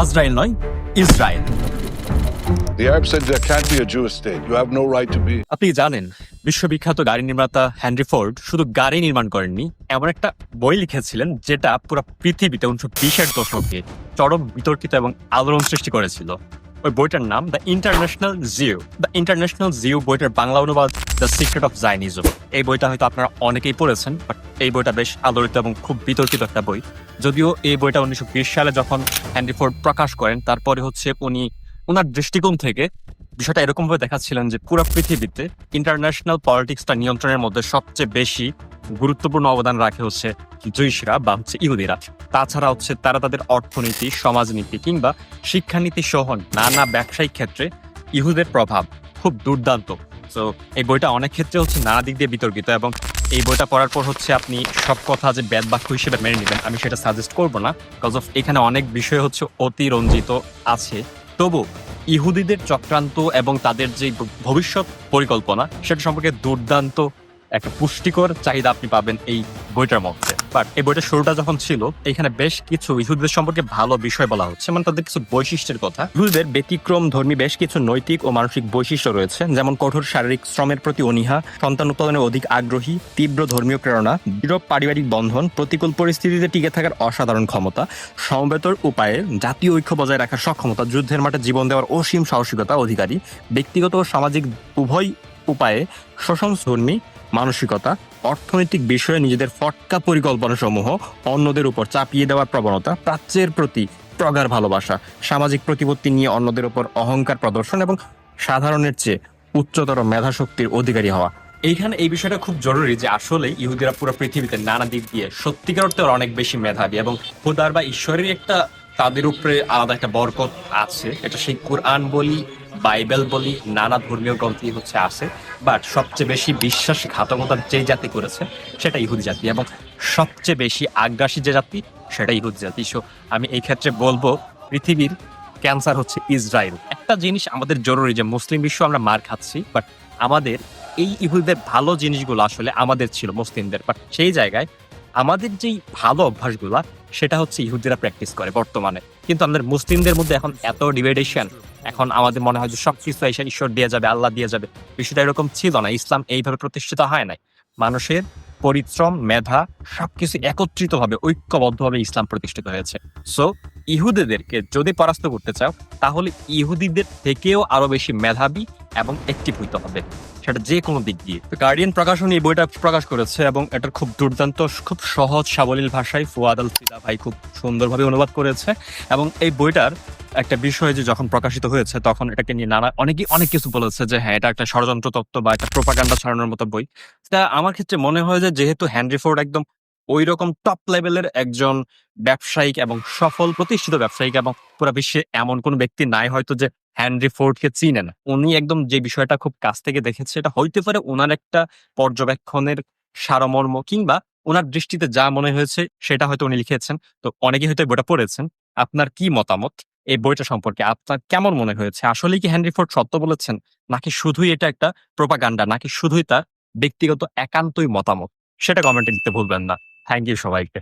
আজরাইল নয় Israel The Arab said there can't be a Jewish state. You have no right to be. আপনি জানেন বিশ্ববিখ্যাত গাড়ি নির্মাতা হ্যানরি ফোর্ড শুধু গাড়ি নির্মাণ করেননি এমন একটা বই লিখেছিলেন যেটা পুরো পৃথিবীতে উনিশশো বিশের দশকে চরম বিতর্কিত এবং আলোড়ন সৃষ্টি করেছিল ওই বইটার নাম the International Jew the International Jew বইটার বাংলা অনুবাদ দ্য সিক্রেট অফ জাইনিজম এই বইটা হয়তো আপনারা অনেকেই পড়েছেন বাট এই বইটা বেশ আলোড়িত এবং খুব বিতর্কিত একটা বই। যদিও এই বইটা উনিশশো বিশ সালে যখন হ্যানরি ফোর্ড প্রকাশ করেন, তারপরে হচ্ছে উনি ওনার দৃষ্টিকোণ থেকে বিষয়টা এরকমভাবে দেখাচ্ছিলেন যে পুরো পৃথিবীতে ইন্টারন্যাশনাল পলিটিক্সটা নিয়ন্ত্রণের মধ্যে সবচেয়ে বেশি গুরুত্বপূর্ণ অবদান রাখে হচ্ছে জৈশরা বা হচ্ছে ইহুদিরা। তাছাড়া হচ্ছে তারা তাদের অর্থনীতি, সমাজনীতি কিংবা শিক্ষানীতি সহ নানা ব্যবসায়িক ক্ষেত্রে ইহুদের প্রভাব খুব দুর্দান্ত। তো এই বইটা অনেক ক্ষেত্রে হচ্ছে নানা দিক দিয়ে বিতর্কিত এবং এই বইটা পড়ার পর হচ্ছে আপনি সব কথা যে ব্যাদ বাক্য হিসেবে মেনে নেবেন, আমি সেটা সাজেস্ট করব না। বিকজ অফ এখানে অনেক বিষয় হচ্ছে অতিরঞ্জিত আছে। তবু ইহুদিদের চক্রান্ত এবং তাদের যে ভবিষ্যৎ পরিকল্পনা, সেটা সম্পর্কে দুর্দান্ত একটা পুষ্টিকর চাহিদা আপনি পাবেন এই বইটার মধ্যে। বাট এই বইটার শুরুটা যখন ছিল, এখানে বেশ কিছু ইহুদিদের সম্পর্কে ভালো বিষয় বলা হচ্ছে মানে তাদের কিছু বৈশিষ্ট্যের কথা। ইহুদিদের ব্যতিক্রম ধর্মী বেশ কিছু নৈতিক ও মানসিক বৈশিষ্ট্য রয়েছে, যেমন কঠোর শারীরিক শ্রমের প্রতি অনীহা, সন্তান উৎপাদনে অধিক আগ্রহী, তীব্র ধর্মীয় প্রেরণা, দৃঢ় পারিবারিক বন্ধন, প্রতিকূল পরিস্থিতিতে টিকে থাকার অসাধারণ ক্ষমতা, সমবেতর উপায়ে জাতীয় ঐক্য বজায় রাখার সক্ষমতা, যুদ্ধের মাঠে জীবন দেওয়ার অসীম সাহসিকতা অধিকারী, ব্যক্তিগত ও সামাজিক উভয় উপায়ে শোষণধর্মী মানসিকতা, অর্থনৈতিক বিষয়ে নিজেদের ফটকা পরিকল্পনা সমূহ অন্যদের উপর চাপিয়ে দেওয়ার প্রবণতা, প্রাচ্যের প্রতি প্রগাঢ় ভালোবাসা, সামাজিক প্রতিপত্তি নিয়ে অন্যদের উপর অহংকার প্রদর্শন এবং সাধারণের চেয়ে উচ্চতর মেধাশক্তির অধিকারী হওয়া। এইখানে এই বিষয়টা খুব জরুরি যে আসলে ইহুদিরা পুরো পৃথিবীতে নানা দিক দিয়ে সত্যিকার অর্থে অনেক বেশি মেধাবী এবং খোদার বা ঈশ্বরের একটা তাদের উপরে আলাদা একটা বরকত আছে। এটা সেই কোরআন বলি, বাইবেল বলি, নানা ধর্মীয় গ্রন্থই হচ্ছে আছে। বাট সবচেয়ে বেশি বিশ্বাসঘাতকতা যে জাতি করেছে, সেটা ইহুদি জাতি এবং সবচেয়ে বেশি আগ্রাসী যে জাতি, সেটা ইহুদি জাতি। সো আমি এই ক্ষেত্রে বলব, পৃথিবীর ক্যান্সার হচ্ছে ইসরায়েল। একটা জিনিস আমাদের জরুরি যে মুসলিম বিশ্ব আমরা মার খাচ্ছি, বাট আমাদের এই ইহুদিদের ভালো জিনিসগুলো আসলে আমাদের ছিল মুসলিমদের। বাট সেই জায়গায় আমাদের যেই ভালো অভ্যাসগুলা, সেটা হচ্ছে ইহুদিরা প্র্যাকটিস করে বর্তমানে। কিন্তু আমাদের মুসলিমদের মধ্যে এখন এত ডিভাইডেশন এখন আমাদের মনে হয় যে সবকিছু এসে ঈশ্বর দিয়ে যাবে, আল্লাহ দিয়ে যাবে। বিষয়টা এরকম ছিল না, ইসলাম এইভাবে প্রতিষ্ঠিত হয় নাই। মানুষের পরিশ্রম, মেধা সবকিছু একত্রিতভাবে, ঐক্যবদ্ধভাবে ইসলাম প্রতিষ্ঠিত হয়েছে। সো ইহুদিদেরকে যদি পরাস্ত করতে চাও, তাহলে ইহুদিদের থেকেও আরও বেশি মেধাবী এবং অ্যাক্টিভ হইতে হবে। সেটা যে কোনো দিক দিয়ে। গার্ডিয়ান প্রকাশন এই বইটা প্রকাশ করেছে এবং এটার খুব দুর্দান্ত, খুব সহজ, সাবলীল ভাষায় ফুয়াদ আল ফিদা ভাই খুব সুন্দরভাবে অনুবাদ করেছে এবং এই বইটার একটা বিষয় যে যখন প্রকাশিত হয়েছে, তখন এটাকে নিয়ে নানা, অনেকেই অনেক কিছু বলেছে যে হ্যাঁ এটা একটা ষড়যন্ত্র তত্ত্ব বা একটা প্রোপাগান্ডা ছড়ানোর মতো বই। তা আমার ক্ষেত্রে মনে হয় যে, যেহেতু হ্যানরি ফোর্ড একদম ওই রকম টপ লেভেলের একজন ব্যবসায়িক এবং সফল প্রতিষ্ঠিত ব্যবসায়িক এবং পুরো বিশ্বে এমন কোন ব্যক্তি নাই হয়তো যে হ্যানরি ফোর্ডকে চিনে না। উনি একদম যে বিষয়টা খুব কাছ থেকে দেখেছে, এটা হইতে পারে ওনার একটা পর্যবেক্ষণের সারমর্ম কিংবা ওনার দৃষ্টিতে যা মনে হয়েছে, সেটা হয়তো উনি লিখেছেন। তো অনেকেই হয়তো বইটা পড়েছেন। আপনার কি মতামত? এই বইটা সম্পর্কে আপনার কেমন মনে হয়েছে? আসলে কি হেনরি ফোর্ড সত্য বলেছেন? নাকি শুধুই এটা একটা প্রোপাগান্ডা? নাকি শুধুই তার ব্যক্তিগত একান্তই মতামত? সেটা কমেন্টে দিতে ভুলবেন না। থ্যাংক ইউ সবাইকে।